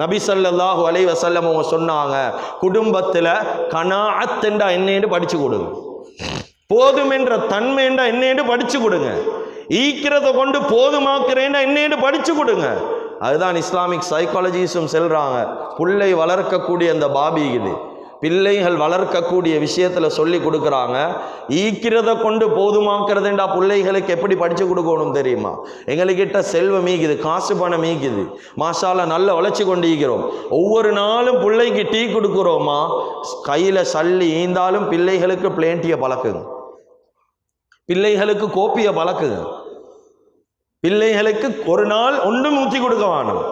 நபி சல்லாஹூ அலை வசல்லம் அவங்க சொன்னாங்க குடும்பத்தில் கனாஅத் என்றா என்னன்னு படித்து கொடுங்க. போதும் என்ற தன்மை என்றா என்னன்னு கொடுங்க. ஈக்கிறத கொண்டு போதுமாக்குறேன்னா என்னன்னு படித்து கொடுங்க. அதுதான் இஸ்லாமிக் சைக்காலஜிஸும் செல்கிறாங்க புள்ளை வளர்க்கக்கூடிய அந்த பாபி இது. பிள்ளைகள் வளர்க்கக்கூடிய விஷயத்தில் சொல்லி கொடுக்குறாங்க. ஈக்கிறத கொண்டு போதுமாக்குறதுண்டா பிள்ளைகளுக்கு எப்படி படித்து கொடுக்கணும் தெரியுமா? எங்கள்கிட்ட செல்வம் ஈக்குது காசு பணம் ஈக்குது மாஷால நல்ல உழைச்சி கொண்டு ஈக்கிறோம் ஒவ்வொரு நாளும் பிள்ளைக்கு டீ கொடுக்குறோமா? கையில் சல்லி ஈந்தாலும் பிள்ளைகளுக்கு பிளேண்டியை பழக்குங்க. பிள்ளைகளுக்கு கோப்பியை பழக்குங்க. பிள்ளைகளுக்கு ஒரு நாள் ஒன்றும் ஊற்றி கொடுக்க வேணும்.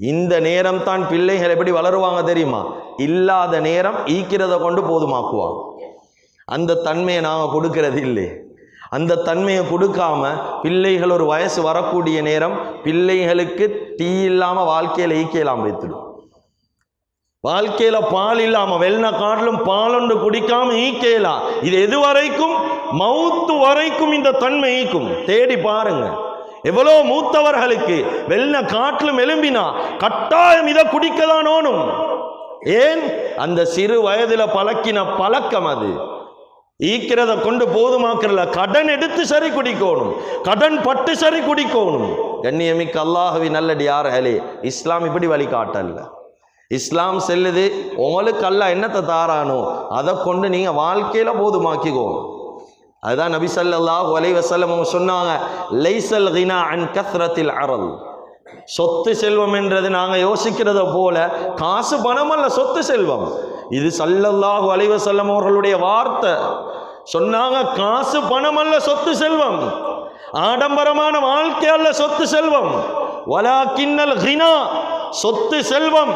இந்த நேரம் தான் பிள்ளைகள் எப்படி வளருவாங்க தெரியுமா? இல்லாத நேரம் ஈக்கிறத கொண்டு போதுமாக்குவாங்க அந்த தன்மையை நாங்கள் கொடுக்கறது இல்லை. அந்த தன்மையை கொடுக்காம பிள்ளைகள் ஒரு வயசு வரக்கூடிய நேரம் பிள்ளைகளுக்கு டீ இல்லாமல் வாழ்க்கையில் ஈக்கலாம் வைத்துடும். வாழ்க்கையில பால் இல்லாமல் வெள்ள காட்டிலும் பாலொன்று குடிக்காமல் குடிக்காம ஈக்கலாம் இது எது வரைக்கும் மவுத்து வரைக்கும் இந்த தன்மை ஈக்கும். தேடி பாருங்க. எவ்வளோ மூத்தவர்களுக்கு வெள்ள காட்டிலும் எலும்பினா கட்டாயம் இதை குடிக்கதான் ஓணும் ஏன்? அந்த சிறு வயதில் பழக்கின பழக்கம் அது. ஈக்கிறத கொண்டு போதுமாக்கிறல. கடன் எடுத்து சரி குடிக்கணும். கடன் பட்டு சரி குடிக்கணும். கண்ணியமிக்க அல்லாஹவி நல்லடி யார்களே இஸ்லாம் இப்படி வழிகாட்டல்ல. இஸ்லாம் செல்லுது உங்களுக்கு அல்ல என்னத்தை தாரானோ அதை கொண்டு நீங்கள் வாழ்க்கையில் போதுமாக்கிக்கோங்க. அதுதான் நபி சல்லாஹ் அலைஹி வஸல்லம் அவங்க சொன்னாங்க லைசல் கினா அன் கத்ரத்தில் அரல் சொத்து செல்வம் என்றது நாங்கள் யோசிக்கிறத போல காசு பணம் அல்ல சொத்து செல்வம். இது சல்லல்லாஹு அலைஹி வஸல்லம் அவர்களுடைய வார்த்தை. சொன்னாங்க காசு பணம் அல்ல சொத்து செல்வம். ஆடம்பரமான வாழ்க்கை அல்ல சொத்து செல்வம். வலா கிண்ணல் ஹினா சொத்து செல்வம்.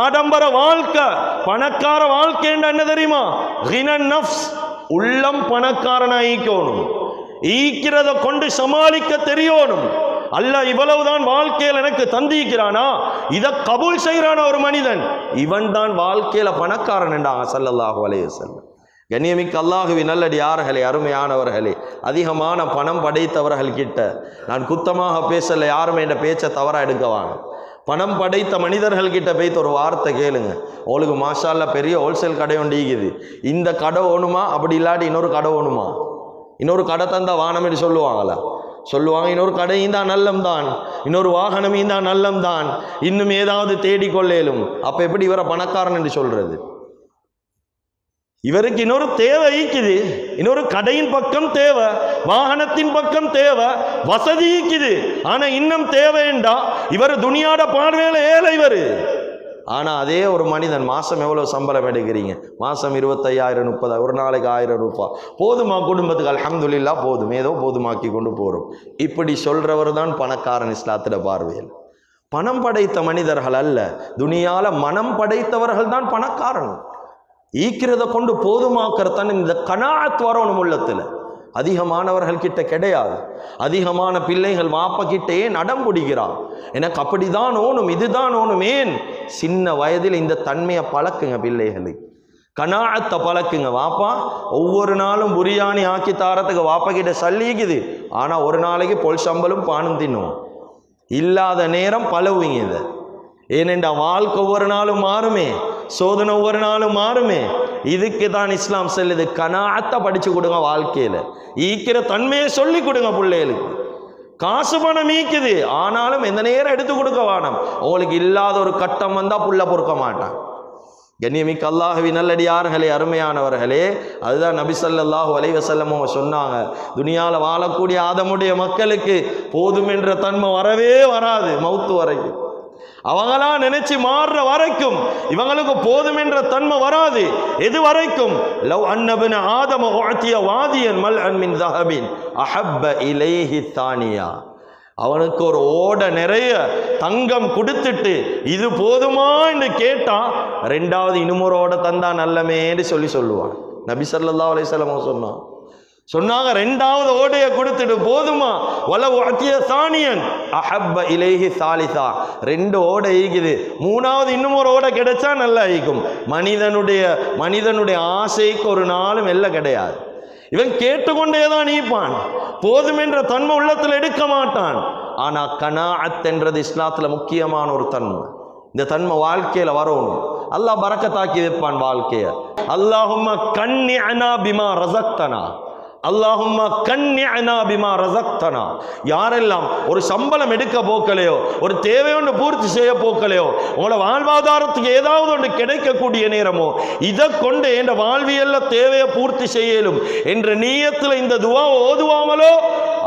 ஆடம்பர வாழ்க்கை பணக்கார வாழ்க்கை என்ன தெரியுமா? ஹினன் நஃப்ஸ். உள்ளம் பணக்காரனாக ஈக்கணும். ஈக்கிறத கொண்டு சமாளிக்க தெரியணும். அல்ல இவ்வளவுதான் வாழ்க்கையில் எனக்கு தந்திக்கிறானா இதை கபூல் செய்கிறான ஒரு மனிதன். இவன் தான் வாழ்க்கையில பணக்காரன் என்றாங்க சல்லல்லாஹு அலைஹி வஸல்லம். கண்ணியமிக்க அல்லாஹுவி நல்லடி யார்களே அருமையானவர்களே அதிகமான பணம் படைத்தவர்கள் கிட்ட நான் குத்தமாக பேசல யாருமே என்ற பேச்சை தவறாக எடுக்க வாங்க பணம் படைத்த மனிதர்கள் கிட்ட போய்த்து ஒரு வார்த்தை கேளுங்க. அவளுக்கு மாஷால்ல பெரிய ஹோல்சேல் கடை ஒன்று இந்த கடை ஓணுமா? அப்படி இல்லாட்டி இன்னொரு கடை ஓணுமா? இன்னொரு கடை தந்தா வானமேடி சொல்லுவாங்களா? சொல்லுவாங்க இன்னொரு கடையும் தான் நல்லம் தான். இன்னொரு வாகனமும் தான் நல்லம் தான். இன்னும் ஏதாவது தேடிக்கொள்ளேலும் அப்போ எப்படி இவரை பணக்காரன் என்று சொல்றது? இவருக்கு இன்னொரு தேவை ஈக்குது இன்னொரு கடையின் பக்கம் தேவை வாகனத்தின் பக்கம் தேவை வசதி ஈக்குது ஆனால் இன்னும் தேவைண்டா இவர் துணியாட பார்வையில ஏழை இவர். ஆனால் அதே ஒரு மனிதன் மாதம் எவ்வளோ சம்பளம் எடுக்கிறீங்க? மாதம் இருபத்தையாயிரம் முப்பதா ஒரு நாளைக்கு ஆயிரம் ரூபாய். போதுமா குடும்பத்துக்கு? அலமதுல்லா போதும். ஏதோ போதுமாக்கி கொண்டு போகிறோம் இப்படி சொல்கிறவர் தான் பணக்காரன் இஸ்லாத்திட பார்வையில். பணம் படைத்த மனிதர்கள் அல்ல. துனியால மனம் படைத்தவர்கள் தான் பணக்காரன் ஈக்கிறத கொண்டு போதுமாக்கிறதான் இந்த கனாத் வரணும் உள்ளத்தில். அதிகமானவர்கள் கிட்ட கிடையாது. அதிகமான பிள்ளைகள் வாப்ப கிட்டே நடம் பிடிக்கிறான் எனக்கு அப்படிதான் ஓணும் இதுதான் ஓணும் ஏன்? சின்ன வயதில் இந்த தன்மையை பழக்குங்க பிள்ளைகளுக்கு. கனாழத்தை பழக்குங்க வாப்பா. ஒவ்வொரு நாளும் புரியாணி ஆக்கி தாரத்துக்கு வாப்பா கிட்ட சல்லிக்குது. ஆனால் ஒரு நாளைக்கு பொல் சம்பலும் பானும் தின்னும் இல்லாத நேரம் பழவுங்க இதை. ஏனென்றா வாழ்க்கை ஒவ்வொரு நாளும் மாறுமே. சோதனை ஒவ்வொரு நாளும் மாறுமே. இதுக்கு தான் இஸ்லாம் சொல்லுது கனாத்தை படிச்சு கொடுங்க வாழ்க்கையில. ஈக்கிற தன்மையை சொல்லி கொடுங்க பிள்ளைகளுக்கு. காசு பணம் ஈக்குது ஆனாலும் எந்த நேரம் எடுத்து கொடுக்க வேணாம். உங்களுக்கு இல்லாத ஒரு கட்டம் வந்தா புள்ள பொறுக்க மாட்டான். கண்ணியமிக்க அல்லாஹவி நல்லடியார்களே அருமையானவர்களே அதுதான் நபிசல்லாஹு ஸல்லல்லாஹு சொன்னாங்க. துனியாவில் வாழக்கூடிய ஆதமுடைய மக்களுக்கு போதும் என்ற தன்மை வரவே வராது மவுத்து வரைக்கும். அவங்களா நினைச்சு மாறுற வரைக்கும் இவங்களுக்கு போதும் என்ற தன்மை வராது. எது வரைக்கும்? லவ் அன்னபின் ஆதம வாத்திய வாதியன் மல் அன்மின் தஹபின். அஹப்ப இலேஹி தானியா. அவனுக்கு ஒரு ஓட நிறைய தங்கம் கொடுத்துட்டு இது போதுமா? என்று கேட்டா ரெண்டாவது இன்னுமொரு ஓட தந்தா நல்லமேன்னு சொல்லி சொல்லுவான். நபி சல்லா அலைஹி சொன்னான். சொன்னாங்க ரெண்டாவது ஓடைய கொடுத்துட்டு போதுமா? வல அத்திய சாணியன். அஹப்ப இலேஹி சாலிசா. ரெண்டு ஓடை ஈக்குது மூணாவது இன்னும் ஒரு ஓடை கிடைச்சா நல்லா ஈக்கும் மனிதனுடைய மனிதனுடைய ஆசைக்கு ஒரு நாளும் வெல்ல கிடையாது. இவன் கேட்டுக்கொண்டே தான் ஈப்பான் போதும் என்ற தன்மை உள்ளத்தில் எடுக்க மாட்டான். ஆனா கனாஅத் என்றது இஸ்லாத்துல முக்கியமான ஒரு தன்மை. இந்த தன்மை வாழ்க்கையில வரணும். அல்லாஹ் பறக்கத்தாக்கி வைப்பான் வாழ்க்கைய. அல்லாஹும் கண்ணி அனா பிமா ரசக்தனா அல்லாஹும்மா கண்ணி பிமா ரசக்தனா யாரெல்லாம் ஒரு சம்பளம் எடுக்க போக்கலையோ ஒரு தேவை ஒன்று பூர்த்தி செய்ய போக்கலையோ உங்களோட வாழ்வாதாரத்துக்கு ஏதாவது ஒன்று கிடைக்கக்கூடிய நேரமோ இதை கொண்டு என்ற வாழ்வியல்ல தேவையை பூர்த்தி செய்யலும் என்ற நீயத்தில் இந்த துவா ஓதுவாமலோ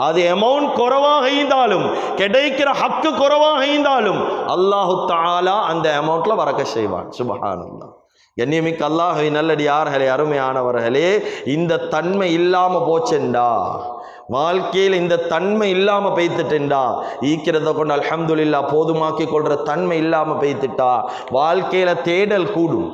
அது அமௌண்ட் குறைவாக இருந்தாலும் கிடைக்கிற ஹக்கு குறைவாக இருந்தாலும் அல்லாஹு தாலா அந்த அமௌண்ட்ல வரக்க செய்வான். சுபஹானல்லாஹ். கண்ணியமிக்க அல்லாஹை நல்லடியார்களே அருமையானவர்களே இந்த தன்மை இல்லாமல் போச்செண்டா? வாழ்க்கையில் இந்த தன்மை இல்லாமல் பெய்த்துட்டேன்டா ஈக்கிறத கொண்டு அலமதுல்லா போதுமாக்கி கொள்கிற தன்மை இல்லாமல் பெய்த்துட்டா? வாழ்க்கையில் தேடல் கூடும்.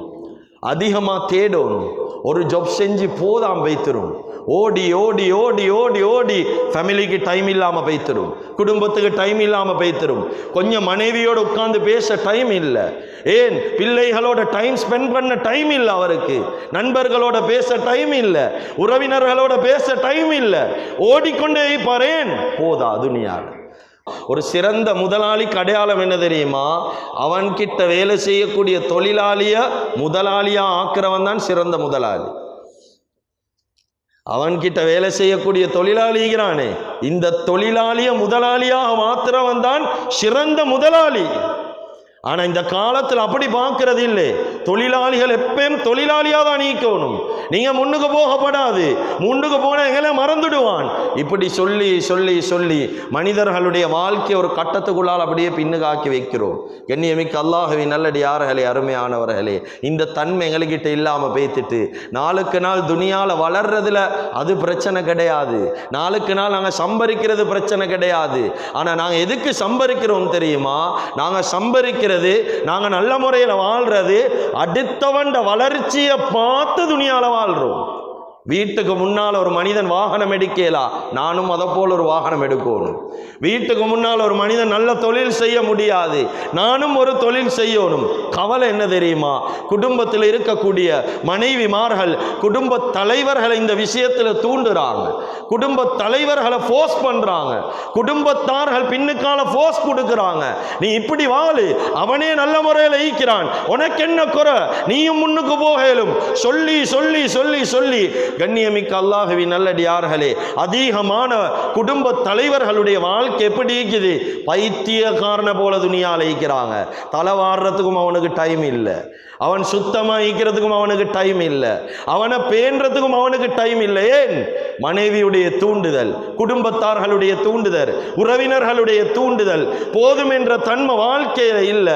அதிகமாக தேடணும் ஒரு ஜாப் செஞ்சு போதாம் வைத்திரும். ஓடி ஓடி ஓடி ஓடி ஓடி ஃபேமிலிக்கு டைம் இல்லாமல் வைத்திரும். குடும்பத்துக்கு டைம் இல்லாமல் வைத்திரும். கொஞ்சம் மனைவியோடு உட்காந்து பேச டைம் இல்லை. ஏன்? பிள்ளைகளோட டைம் ஸ்பெண்ட் பண்ண டைம் இல்லை அவருக்கு. நண்பர்களோட பேச டைம் இல்லை. உறவினர்களோட பேச டைம் இல்லை. ஓடிக்கொண்டே பாரேன் போதா துனியால ஒரு சிறந்த முதலாளிக்கு அடையாளம் என்ன தெரியுமா? அவன்கிட்ட வேலை செய்யக்கூடிய தொழிலாளிய முதலாளியா ஆக்குறவன் தான் சிறந்த முதலாளி. அவன்கிட்ட வேலை செய்யக்கூடிய தொழிலாளிகிறானே இந்த தொழிலாளிய முதலாளியாக மாத்திரவன் தான் சிறந்த முதலாளி. ஆனா இந்த காலத்தில் அப்படி பார்க்கறது இல்லை. தொழிலாளிகள் எப்பயும் தொழிலாளியாக தான் நீக்கணும். நீங்க முன்னுக்கு போகப்படாது. முன்னுக்கு போன எங்களை மறந்துடுவான். இப்படி சொல்லி சொல்லி சொல்லி மனிதர்களுடைய வாழ்க்கை ஒரு கட்டத்துக்குள்ளால் அப்படியே பின்னுக்காக்கி வைக்கிறோம். கண்ணியமிக்க அல்லாஹவி நல்லடியார்களே அருமையானவர்களே இந்த தன்மை எங்கள்கிட்ட இல்லாமல் பேத்துட்டு நாளுக்கு நாள் துனியால வளர்றதுல அது பிரச்சனை கிடையாது. நாளுக்கு நாள் நாங்கள் சம்பரிக்கிறது பிரச்சனை கிடையாது. ஆனால் நாங்கள் எதுக்கு சம்பரிக்கிறோம் தெரியுமா? நாங்கள் சம்பரிக்கிறது நாங்கள் நல்ல முறையில் வாழ்றது அடுத்தவண்ட வளர்ச்சியை பார்த்து துணியால ಪಾಲರು வீட்டுக்கு முன்னால் ஒரு மனிதன் வாகனம் எடுக்கலா? நானும் அதை போல் ஒரு வாகனம் எடுக்கணும். வீட்டுக்கு முன்னால் ஒரு மனிதன் நல்ல தொழில் செய்ய முடியாது. நானும் ஒரு தொழில் செய்யணும். கவலை என்ன தெரியுமா? குடும்பத்தில் இருக்கக்கூடிய மனைவிமார்கள் குடும்ப தலைவர்களை இந்த விஷயத்தில் தூண்டுறாங்க. குடும்ப தலைவர்களை ஃபோர்ஸ் பண்ணுறாங்க குடும்பத்தார்கள் பின்னுக்கால ஃபோர்ஸ் கொடுக்குறாங்க. நீ இப்படி வாழு. அவனே நல்ல முறையில் ஈக்கிறான் உனக்கு என்ன குறை? நீயும் முன்னுக்கு போகலும். சொல்லி சொல்லி சொல்லி சொல்லி கண்ணியமிக்க அல்லாஹவி நல்லடியார்களே அதிகமான குடும்ப தலைவர்களுடைய வாழ்க்கை எப்படி இருக்குது? பைத்தியக்காரன போல துணியால் ஈக்கிறாங்க தலை வாடுறதுக்கும் அவனுக்கு டைம் இல்லை. அவன் சுத்தமாக ஈக்கிறதுக்கும் அவனுக்கு டைம் இல்லை. அவனை பேன்றதுக்கும் அவனுக்கு டைம் இல்லை. ஏன்? மனைவியுடைய தூண்டுதல் குடும்பத்தார்களுடைய தூண்டுதல் உறவினர்களுடைய தூண்டுதல் போதும் என்ற தன்மை வாழ்க்கையில் இல்லை.